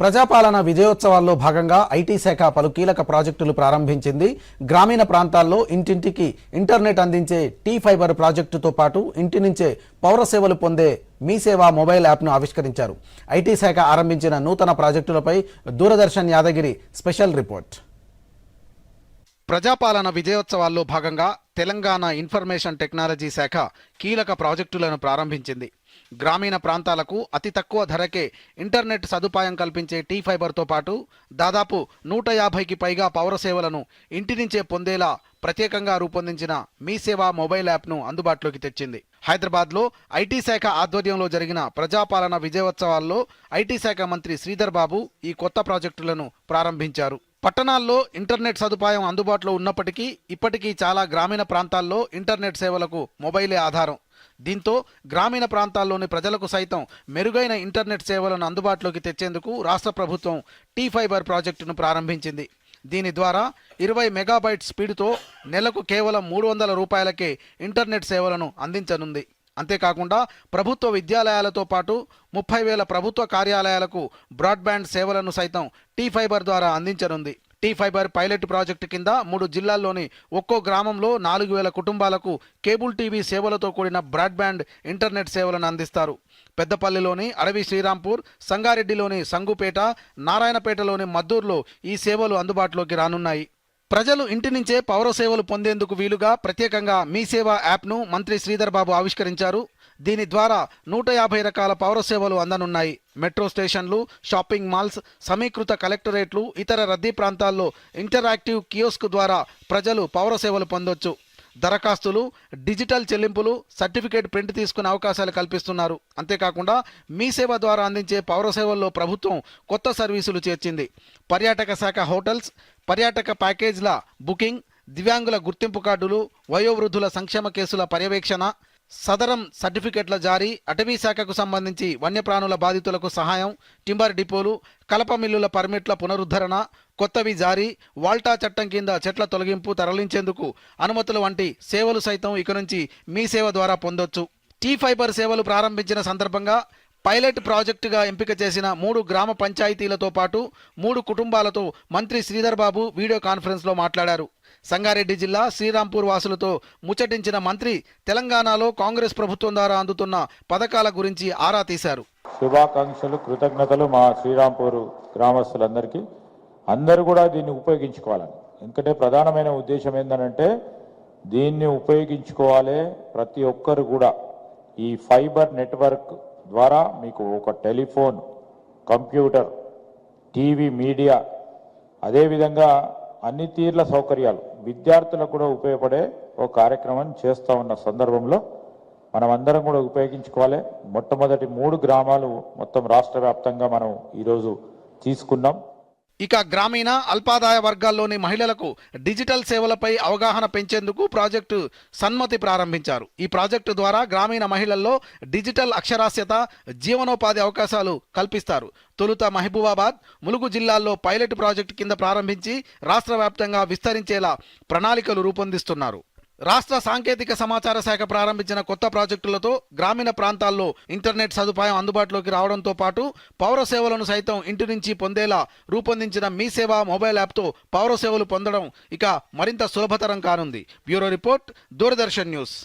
ప్రజాపాలన విజయోత్సవాల్లో భాగంగా ఐటీ శాఖ పలు కీలక ప్రాజెక్టులు ప్రారంభించింది. గ్రామీణ ప్రాంతాల్లో ఇంటింటికి ఇంటర్నెట్ అందించే టీ ఫైబర్ ప్రాజెక్టుతో పాటు ఇంటి నుంచే పౌర సేవలు పొందే మీ సేవ మొబైల్ యాప్ను ఆవిష్కరించారు. ఐటీ శాఖ ఆరంభించిన నూతన ప్రాజెక్టులపై దూరదర్శన్ యాదగిరి స్పెషల్ రిపోర్ట్. ప్రజాపాలన విజయోత్సవాల్లో భాగంగా తెలంగాణ ఇన్ఫర్మేషన్ టెక్నాలజీ శాఖ కీలక ప్రాజెక్టులను ప్రారంభించింది. గ్రామీణ ప్రాంతాలకు అతి తక్కువ ధరకే ఇంటర్నెట్ సదుపాయం కల్పించే టీ ఫైబర్తో పాటు దాదాపు నూట యాభైకి పైగా పౌర సేవలను ఇంటి నుంచే పొందేలా ప్రత్యేకంగా రూపొందించిన మీ సేవ మొబైల్ యాప్ను అందుబాటులోకి తెచ్చింది. హైదరాబాద్లో ఐటీ శాఖ ఆధ్వర్యంలో జరిగిన ప్రజాపాలన విజయోత్సవాల్లో ఐటీ శాఖ మంత్రి శ్రీధర్ బాబు ఈ కొత్త ప్రాజెక్టులను ప్రారంభించారు. పట్టణాల్లో ఇంటర్నెట్ సదుపాయం అందుబాటులో ఉన్నప్పటికీ ఇప్పటికీ చాలా గ్రామీణ ప్రాంతాల్లో ఇంటర్నెట్ సేవలకు మొబైలే ఆధారం. దీంతో గ్రామీణ ప్రాంతాల్లోని ప్రజలకు సైతం మెరుగైన ఇంటర్నెట్ సేవలను అందుబాటులోకి తెచ్చేందుకు రాష్ట్ర ప్రభుత్వం టీ ఫైబర్ ప్రాజెక్టును ప్రారంభించింది. దీని ద్వారా ఇరవై మెగాబైట్ స్పీడ్తో నెలకు కేవలం మూడు వందల రూపాయలకే ఇంటర్నెట్ సేవలను అందించనుంది. అంతేకాకుండా ప్రభుత్వ విద్యాలయాలతో పాటు ముప్పై వేల ప్రభుత్వ కార్యాలయాలకు బ్రాడ్బ్యాండ్ సేవలను సైతం టీ ఫైబర్ ద్వారా అందించనుంది. టీ ఫైబర్ పైలట్ ప్రాజెక్టు కింద మూడు జిల్లాల్లోని ఒక్కో గ్రామంలో నాలుగు వేల కుటుంబాలకు కేబుల్ టీవీ సేవలతో కూడిన బ్రాడ్బ్యాండ్ ఇంటర్నెట్ సేవలను అందిస్తారు. పెద్దపల్లిలోని అడవి శ్రీరాంపూర్ సంగారెడ్డిలోని సంగుపేట నారాయణపేటలోని మద్దూరులో ఈ సేవలు అందుబాటులోకి రానున్నాయి. ప్రజలు ఇంటి నుంచే పౌర సేవలు పొందేందుకు వీలుగా ప్రత్యేకంగా మీ సేవ యాప్ను మంత్రి శ్రీధర్ బాబు ఆవిష్కరించారు. దీని ద్వారా నూట యాభై రకాల పౌర సేవలు అందనున్నాయి. మెట్రో స్టేషన్లు షాపింగ్ మాల్స్ సమీకృత కలెక్టరేట్లు ఇతర రద్దీ ప్రాంతాల్లో ఇంటరాక్టివ్ కియోస్క్ ద్వారా ప్రజలు పౌర సేవలు పొందొచ్చు. దరఖాస్తులు డిజిటల్ చెల్లింపులు సర్టిఫికేట్ ప్రింట్ తీసుకునే అవకాశాలు కల్పిస్తున్నారు. అంతేకాకుండా మీ సేవ ద్వారా అందించే పౌర సేవల్లో ప్రభుత్వం కొత్త సర్వీసులు చేర్చింది. పర్యాటక శాఖ హోటల్స్ పర్యాటక ప్యాకేజ్ల బుకింగ్ దివ్యాంగుల గుర్తింపు కార్డులు వయోవృద్ధుల సంక్షేమ కేసుల పర్యవేక్షణ సదరం సర్టిఫికెట్ల జారీ అటవీ శాఖకు సంబంధించి వన్యప్రాణుల బాధితులకు సహాయం టింబర్ డిపోలు కలప మిల్లుల పర్మిట్ల పునరుద్ధరణ కొత్తవి జారీ వాల్టా చట్టం కింద చెట్ల తొలగింపు తరలించేందుకు అనుమతులు వంటి సేవలు సైతం ఇక నుంచి మీ సేవ ద్వారా పొందొచ్చు. టీ ఫైబర్ సేవలు ప్రారంభించిన సందర్భంగా పైలట్ ప్రాజెక్టుగా ఎంపిక చేసిన మూడు గ్రామ పంచాయతీలతో పాటు మూడు కుటుంబాలతో మంత్రి శ్రీధర్ బాబు వీడియో కాన్ఫరెన్స్లో మాట్లాడారు. సంగారెడ్డి జిల్లా శ్రీరాంపూర్ వాసులతో ముచ్చటించిన మంత్రి తెలంగాణలో కాంగ్రెస్ ప్రభుత్వం ద్వారా అందుతున్న పథకాల గురించి ఆరా తీశారు. శుభాకాంక్షలు కృతజ్ఞతలు మా శ్రీరాంపూర్ గ్రామస్తులందరికీ. అందరూ కూడా దీన్ని ఉపయోగించుకోవాలని. ఎందుకంటే ప్రధానమైన ఉద్దేశం ఏంటంటే దీన్ని ఉపయోగించుకోవాలి ప్రతి ఒక్కరు కూడా. ఈ ఫైబర్ నెట్వర్క్ ద్వారా మీకు ఒక టెలిఫోన్ కంప్యూటర్ టీవీ మీడియా అదేవిధంగా అన్ని తీర్ల సౌకర్యాలు విద్యార్థులకు కూడా ఉపయోగపడే ఒక కార్యక్రమం చేస్తూ ఉన్న సందర్భంలో మనం అందరం కూడా ఉపయోగించుకోవాలి. మొట్టమొదటి మూడు గ్రామాలు మొత్తం రాష్ట్ర వ్యాప్తంగా మనం ఈరోజు తీసుకున్నాం. ఇక గ్రామీణ అల్పాదాయ వర్గాల్లోని మహిళలకు డిజిటల్ సేవలపై అవగాహన పెంచేందుకు ప్రాజెక్టు సన్మతి ప్రారంభించారు. ఈ ప్రాజెక్టు ద్వారా గ్రామీణ మహిళల్లో డిజిటల్ అక్షరాస్యత జీవనోపాధి అవకాశాలు కల్పిస్తారు. తొలుత మహబూబాబాద్ ములుగు జిల్లాల్లో పైలట్ ప్రాజెక్టు కింద ప్రారంభించి రాష్ట్ర వ్యాప్తంగా విస్తరించేలా ప్రణాళికలు రూపొందిస్తున్నారు. రాష్ట్ర సాంకేతిక సమాచార శాఖ ప్రారంభించిన కొత్త ప్రాజెక్టులతో గ్రామీణ ప్రాంతాల్లో ఇంటర్నెట్ సదుపాయం అందుబాటులోకి రావడంతో పాటు పౌర సేవలను సైతం ఇంటి నుంచి పొందేలా రూపొందించిన మీ సేవ మొబైల్ యాప్తో పౌర సేవలు పొందడం ఇక మరింత సులభతరం కానుంది. Bureau report Doordarshan news.